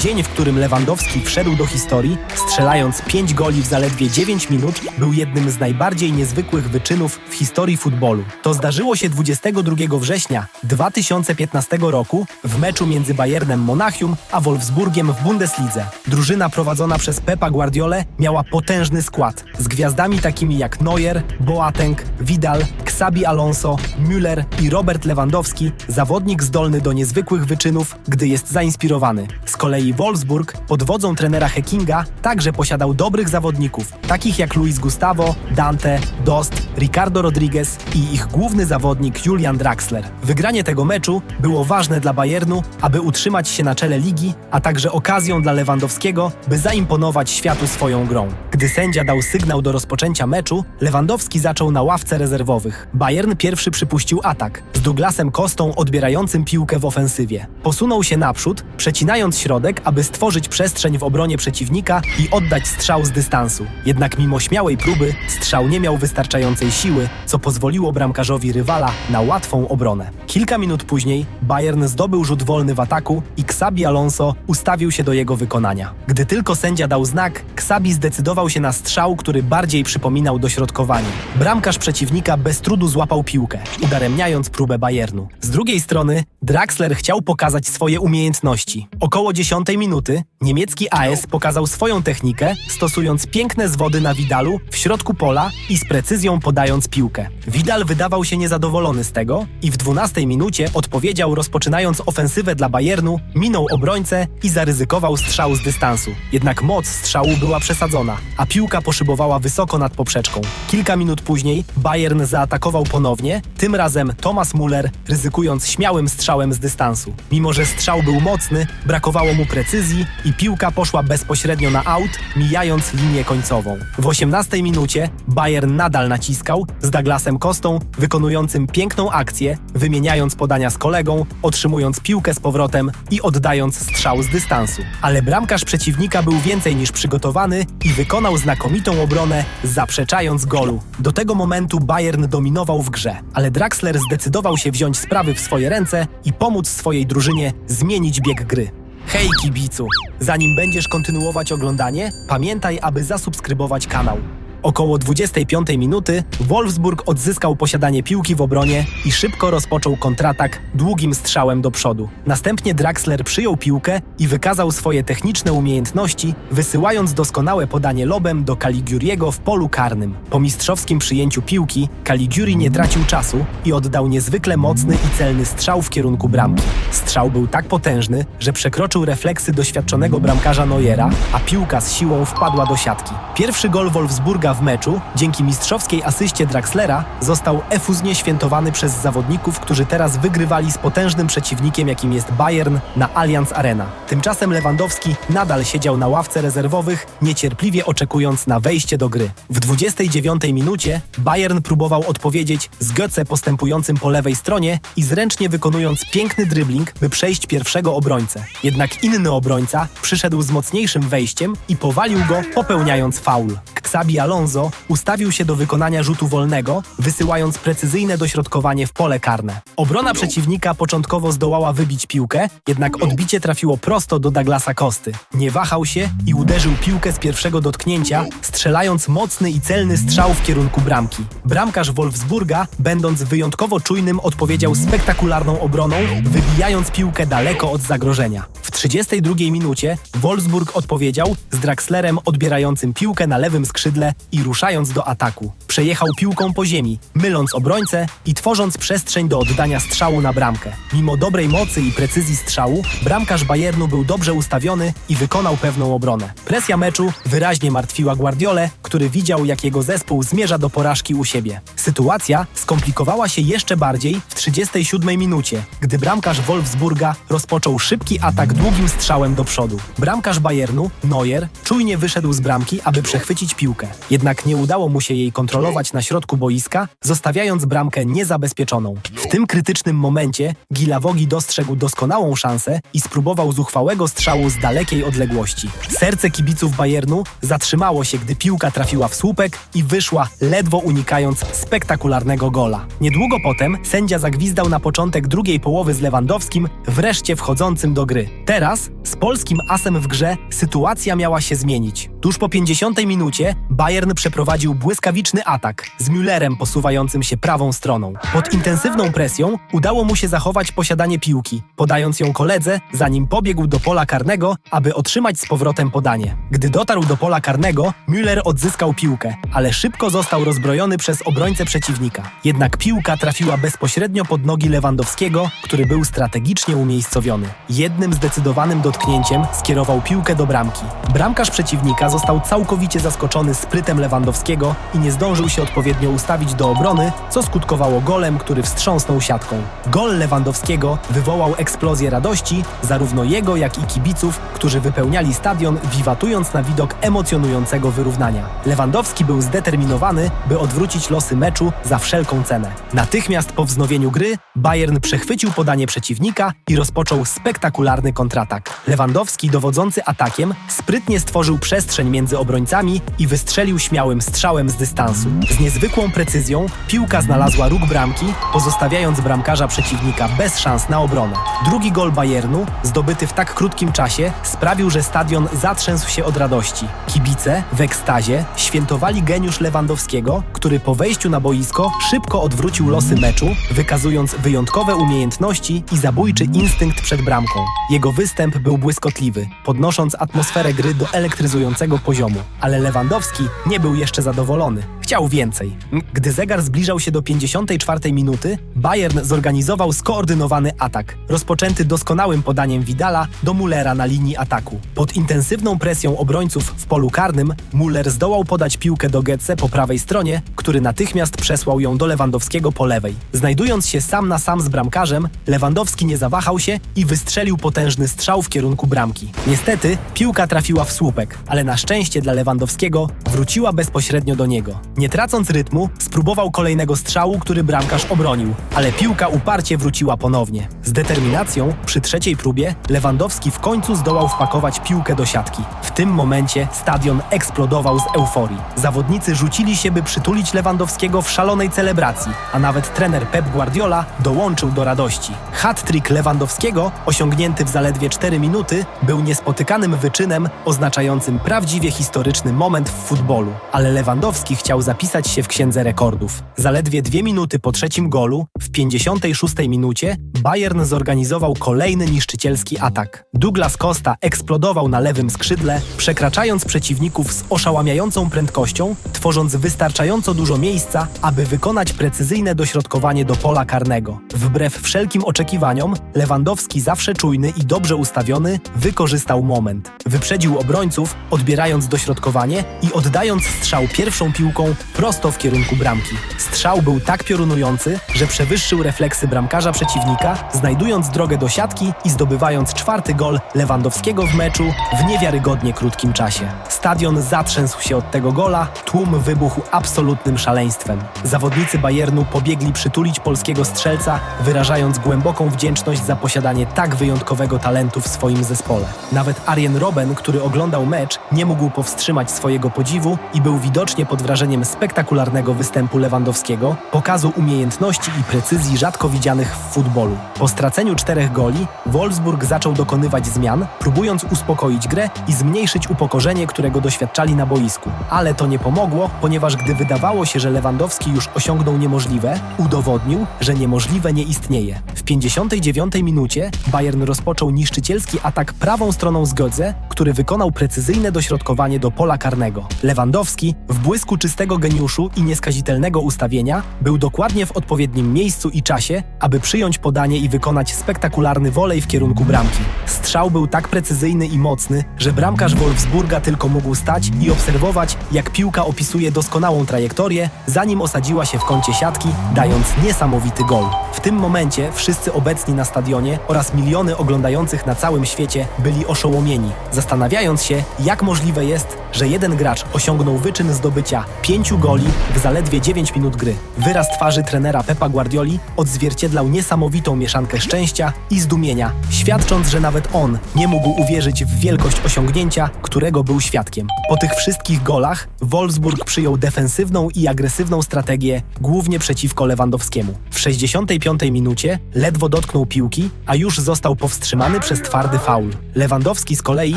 Dzień, w którym Lewandowski wszedł do historii, strzelając 5 goli w zaledwie 9 minut, był jednym z najbardziej niezwykłych wyczynów w historii futbolu. To zdarzyło się 22 września 2015 roku w meczu między Bayernem Monachium a Wolfsburgiem w Bundeslidze. Drużyna prowadzona przez Pepa Guardiolę miała potężny skład z gwiazdami takimi jak Neuer, Boateng, Vidal, Xabi Alonso, Müller i Robert Lewandowski, zawodnik zdolny do niezwykłych wyczynów, gdy jest zainspirowany. Z kolei Wolfsburg pod wodzą trenera Heckinga także posiadał dobrych zawodników, takich jak Luis Gustavo, Dante, Dost, Ricardo Rodriguez i ich główny zawodnik Julian Draxler. Wygranie tego meczu było ważne dla Bayernu, aby utrzymać się na czele ligi, a także okazją dla Lewandowskiego, by zaimponować światu swoją grą. Gdy sędzia dał sygnał do rozpoczęcia meczu, Lewandowski zaczął na ławce rezerwowych. Bayern pierwszy przypuścił atak, z Douglasem Kostą odbierającym piłkę w ofensywie. Posunął się naprzód, przecinając środek, aby stworzyć przestrzeń w obronie przeciwnika i oddać strzał z dystansu. Jednak mimo śmiałej próby, strzał nie miał wystarczającej siły, co pozwoliło bramkarzowi rywala na łatwą obronę. Kilka minut później Bayern zdobył rzut wolny w ataku i Xabi Alonso ustawił się do jego wykonania. Gdy tylko sędzia dał znak, Xabi zdecydował się na strzał, który bardziej przypominał dośrodkowanie. Bramkarz przeciwnika bez trudu złapał piłkę, udaremniając próbę Bayernu. Z drugiej strony Draxler chciał pokazać swoje umiejętności. Około 10 minuty niemiecki AS pokazał swoją technikę, stosując piękne zwody na Widalu w środku pola i z precyzją podając piłkę. Widal wydawał się niezadowolony z tego i w 12 minucie odpowiedział rozpoczynając ofensywę dla Bayernu, minął obrońcę i zaryzykował strzał z dystansu. Jednak moc strzału była przesadzona, a piłka poszybowała wysoko nad poprzeczką. Kilka minut później Bayern zaatakował ponownie, tym razem Thomas Müller ryzykując śmiałym strzałem z dystansu. Mimo, że strzał był mocny, brakowało mu precyzji i piłka poszła bezpośrednio na aut, mijając linię końcową. W 18 minucie Bayern nadal naciskał z Douglasem Kostą, wykonującym piękną akcję, wymieniając podania z kolegą, otrzymując piłkę z powrotem i oddając strzał z dystansu. Ale bramkarz przeciwnika był więcej niż przygotowany i wykonał znakomitą obronę, zaprzeczając golu. Do tego momentu Bayern dominował w grze, ale Draxler zdecydował się wziąć sprawy w swoje ręce i pomóc swojej drużynie zmienić bieg gry. Hej kibicu! Zanim będziesz kontynuować oglądanie, pamiętaj, aby zasubskrybować kanał. Około 25 minuty Wolfsburg odzyskał posiadanie piłki w obronie i szybko rozpoczął kontratak długim strzałem do przodu. Następnie Draxler przyjął piłkę i wykazał swoje techniczne umiejętności, wysyłając doskonałe podanie lobem do Caligiuriego w polu karnym. Po mistrzowskim przyjęciu piłki Caligiuri nie tracił czasu i oddał niezwykle mocny i celny strzał w kierunku bramki. Strzał był tak potężny, że przekroczył refleksy doświadczonego bramkarza Neuera, a piłka z siłą wpadła do siatki. Pierwszy gol Wolfsburga w meczu, dzięki mistrzowskiej asyście Draxlera, został efuznie świętowany przez zawodników, którzy teraz wygrywali z potężnym przeciwnikiem, jakim jest Bayern na Allianz Arena. Tymczasem Lewandowski nadal siedział na ławce rezerwowych, niecierpliwie oczekując na wejście do gry. W 29 minucie Bayern próbował odpowiedzieć z Götze postępującym po lewej stronie i zręcznie wykonując piękny dribbling, by przejść pierwszego obrońcę. Jednak inny obrońca przyszedł z mocniejszym wejściem i powalił go, popełniając faul. Xabi Alonso ustawił się do wykonania rzutu wolnego, wysyłając precyzyjne dośrodkowanie w pole karne. Obrona przeciwnika początkowo zdołała wybić piłkę, jednak odbicie trafiło prosto do Douglasa Kosty. Nie wahał się i uderzył piłkę z pierwszego dotknięcia, strzelając mocny i celny strzał w kierunku bramki. Bramkarz Wolfsburga, będąc wyjątkowo czujnym, odpowiedział spektakularną obroną, wybijając piłkę daleko od zagrożenia. W 32 minucie Wolfsburg odpowiedział z Draxlerem odbierającym piłkę na lewym skrzydle i ruszając do ataku. Przejechał piłką po ziemi, myląc obrońcę i tworząc przestrzeń do oddania strzału na bramkę. Mimo dobrej mocy i precyzji strzału, bramkarz Bayernu był dobrze ustawiony i wykonał pewną obronę. Presja meczu wyraźnie martwiła Guardiolę, który widział, jak jego zespół zmierza do porażki u siebie. Sytuacja skomplikowała się jeszcze bardziej w 37 minucie, gdy bramkarz Wolfsburga rozpoczął szybki atak długim strzałem do przodu. Bramkarz Bayernu, Neuer, czujnie wyszedł z bramki, aby przechwycić piłkę. Jednak nie udało mu się jej kontrolować na środku boiska, zostawiając bramkę niezabezpieczoną. W tym krytycznym momencie Gilawogi dostrzegł doskonałą szansę i spróbował zuchwałego strzału z dalekiej odległości. Serce kibiców Bayernu zatrzymało się, gdy piłka trafiła w słupek i wyszła, ledwo unikając spektakularnego gola. Niedługo potem sędzia zagwizdał na początek drugiej połowy z Lewandowskim, wreszcie wchodzącym do gry. Teraz, z polskim asem w grze, sytuacja miała się zmienić. Tuż po 50 minucie Bayern przeprowadził błyskawiczny atak z Müllerem posuwającym się prawą stroną. Pod intensywną presją udało mu się zachować posiadanie piłki, podając ją koledze, zanim pobiegł do pola karnego, aby otrzymać z powrotem podanie. Gdy dotarł do pola karnego, Müller odzyskał piłkę, ale szybko został rozbrojony przez obrońcę przeciwnika. Jednak piłka trafiła bezpośrednio pod nogi Lewandowskiego, który był strategicznie umiejscowiony. Jednym zdecydowanym dotknięciem skierował piłkę do bramki. Bramkarz przeciwnika został całkowicie zaskoczony sprytem Lewandowskiego i nie zdążył się odpowiednio ustawić do obrony, co skutkowało golem, który wstrząsnął siatką. Gol Lewandowskiego wywołał eksplozję radości zarówno jego, jak i kibiców, którzy wypełniali stadion, wiwatując na widok emocjonującego wyrównania. Lewandowski był zdeterminowany, by odwrócić losy meczu za wszelką cenę. Natychmiast po wznowieniu gry Bayern przechwycił podanie przeciwnika i rozpoczął spektakularny kontratak. Lewandowski, dowodzący atakiem, sprytnie stworzył przestrzeń między obrońcami i wystrzelił śmiałym strzałem z dystansu. Z niezwykłą precyzją piłka znalazła róg bramki, pozostawiając bramkarza przeciwnika bez szans na obronę. Drugi gol Bayernu, zdobyty w tak krótkim czasie, sprawił, że stadion zatrzęsł się od radości. Kibice w ekstazie świętowali geniusz Lewandowskiego, który po wejściu na boisko szybko odwrócił losy meczu, wykazując wyjątkowe umiejętności i zabójczy instynkt przed bramką. Jego występ był błyskotliwy, podnosząc atmosferę gry do elektryzującego poziomu. Ale Lewandowski nie był jeszcze zadowolony. Chciał więcej. Gdy zegar zbliżał się do 54 minuty, Bayern zorganizował skoordynowany atak, rozpoczęty doskonałym podaniem Vidala do Mullera na linii ataku. Pod intensywną presją obrońców w polu karnym, Muller zdołał podać piłkę do Getze po prawej stronie, który natychmiast przesłał ją do Lewandowskiego po lewej. Znajdując się sam na sam z bramkarzem, Lewandowski nie zawahał się i wystrzelił potężny strzał w kierunku bramki. Niestety, piłka trafiła w słupek, ale na szczęście dla Lewandowskiego wróciła bezpośrednio do niego. Nie tracąc rytmu, spróbował kolejnego strzału, który bramkarz obronił, ale piłka uparcie wróciła ponownie. Z determinacją, przy trzeciej próbie, Lewandowski w końcu zdołał wpakować piłkę do siatki. W tym momencie stadion eksplodował z euforii. Zawodnicy rzucili się, by przytulić Lewandowskiego w szalonej celebracji, a nawet trener Pep Guardiola dołączył do radości. Hat-trick Lewandowskiego, osiągnięty w zaledwie 4 minuty, był niespotykanym wyczynem oznaczającym prawdziwie historyczny moment w futbolu. Ale Lewandowski chciał zapisać się w księdze rekordów. Zaledwie dwie minuty po trzecim golu, w 56 minucie, Bayern zorganizował kolejny niszczycielski atak. Douglas Costa eksplodował na lewym skrzydle, przekraczając przeciwników z oszałamiającą prędkością, tworząc wystarczająco dużo miejsca, aby wykonać precyzyjne dośrodkowanie do pola karnego. Wbrew wszelkim oczekiwaniom, Lewandowski, zawsze czujny i dobrze ustawiony, wykorzystał moment. Wyprzedził obrońców, odbierając dośrodkowanie i oddając strzał pierwszą piłką prosto w kierunku bramki. Strzał był tak piorunujący, że przewyższył refleksy bramkarza przeciwnika, znajdując drogę do siatki i zdobywając czwarty gol Lewandowskiego w meczu w niewiarygodnie krótkim czasie. Stadion zatrzęsł się od tego gola, tłum wybuchł absolutnym szaleństwem. Zawodnicy Bayernu pobiegli przytulić polskiego strzelca, wyrażając głęboką wdzięczność za posiadanie tak wyjątkowego talentu w swoim zespole. Nawet Arjen Robben, który oglądał mecz, nie mógł powstrzymać swojego podziwu i był widocznie pod wrażeniem spektakularnego występu Lewandowskiego, pokazu umiejętności i precyzji rzadko widzianych w futbolu. Po straceniu czterech goli, Wolfsburg zaczął dokonywać zmian, próbując uspokoić grę i zmniejszyć upokorzenie, którego doświadczali na boisku. Ale to nie pomogło, ponieważ gdy wydawało się, że Lewandowski już osiągnął niemożliwe, udowodnił, że niemożliwe nie istnieje. W 59 minucie Bayern rozpoczął niszczycielski atak prawą stroną z Godze, który wykonał precyzyjne dośrodkowanie do pola karnego. Lewandowski, w błysku czystego geniuszu i nieskazitelnego ustawienia, był dokładnie w odpowiednim miejscu i czasie, aby przyjąć podanie i wykonać spektakularny wolej w kierunku bramki. Strzał był tak precyzyjny i mocny, że bramkarz Wolfsburga tylko mógł stać i obserwować, jak piłka opisuje doskonałą trajektorię, zanim osadziła się w kącie siatki, dając niesamowity gol. W tym momencie wszyscy obecni na stadionie oraz miliony oglądających na całym świecie byli oszołomieni, zastanawiając się, jak możliwe jest, że jeden gracz osiągnął wyczyn zdobycia pięciu goli w zaledwie 9 minut gry. Wyraz twarzy trenera Pepa Guardioli odzwierciedlał niesamowitą mieszankę szczęścia i zdumienia, świadcząc, że nawet on nie mógł uwierzyć w wielkość osiągnięcia, którego był świadkiem. Po tych wszystkich golach Wolfsburg przyjął defensywną i agresywną strategię, głównie przeciwko Lewandowskiemu. W 65 minucie ledwo dotknął piłki, a już został powstrzymany przez twardy faul. Lewandowski z kolei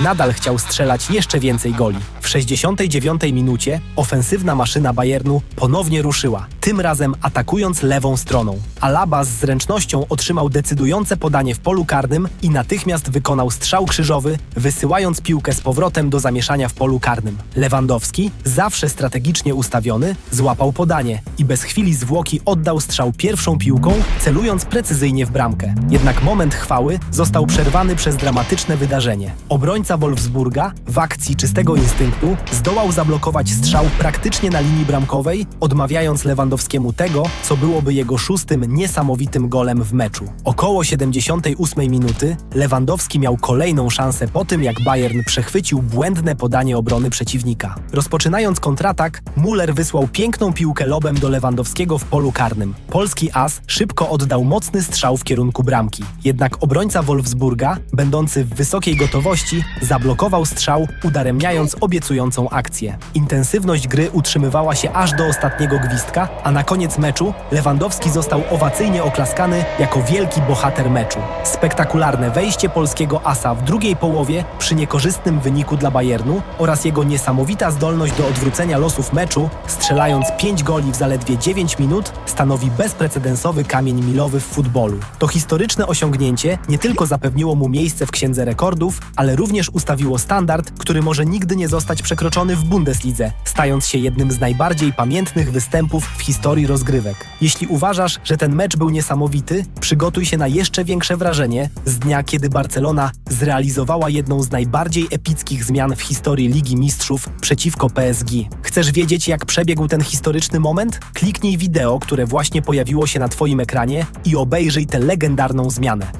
nadal chciał strzelać jeszcze więcej goli. W 69 minucie ofensywna maszyna Bayernu ponownie ruszyła, tym razem atakując lewą stroną. Alaba z zręcznością otrzymał decydujące podanie w polu karnym i natychmiast wykonał strzał krzyżowy, wysyłając piłkę z powrotem do zamieszania w polu karnym. Lewandowski, zawsze strategicznie ustawiony, złapał podanie i bez chwili zwłoki oddał strzał pierwszą piłką, celując precyzyjnie w bramkę. Jednak moment chwały został przerwany przez dramatyczne wydarzenie. Obrońca Wolfsburga w akcji czystego instynktu zdołał zablokować strzał praktycznie na linii bramkowej, odmawiając Lewandowskiemu tego, co byłoby jego szóstym niesamowitym golem w meczu. Około 78 minuty Lewandowski miał kolejną szansę po tym, jak Bayern przechwycił błędne podanie obrony przeciwnika. Rozpoczynając kontratak, Muller wysłał piękną piłkę lobem do Lewandowskiego w polu karnym. Polski as szybko oddał mocny strzał w kierunku bramki. Jednak obrońca Wolfsburga, będący w wysokiej gotowości, zablokował strzał, udaremniając obiecującą akcję. Intensywność gry utrzymywała się aż do ostatniego gwizdka, a na koniec meczu Lewandowski został owacyjnie oklaskany jako wielki bohater meczu. Spektakularne wejście polskiego asa w drugiej połowie przy niekorzystnym wyniku dla Bayernu oraz jego niesamowita zdolność do odwrócenia losów meczu, strzelając 5 goli w zaledwie 9 minut, stanowi bezprecedensowy kamień milowy w futbolu. To historyczne osiągnięcie nie tylko zapewniło mu miejsce w księdze rekordów, ale również ustawiło standard, który może nigdy nie zostać przekroczony w Bundeslidze, stając się jednym z najbardziej pamiętnych występów w historii rozgrywek. Jeśli uważasz, że ten mecz był niesamowity, przygotuj się na jeszcze większe wrażenie z dnia, kiedy Barcelona zrealizowała jedną z najbardziej epickich zmian w historii Ligi Mistrzów przeciwko PSG. Chcesz wiedzieć, jak przebiegł ten historyczny moment? Kliknij wideo, które właśnie pojawiło się na Twoim ekranie i obejrzyj tę legendarną zmianę.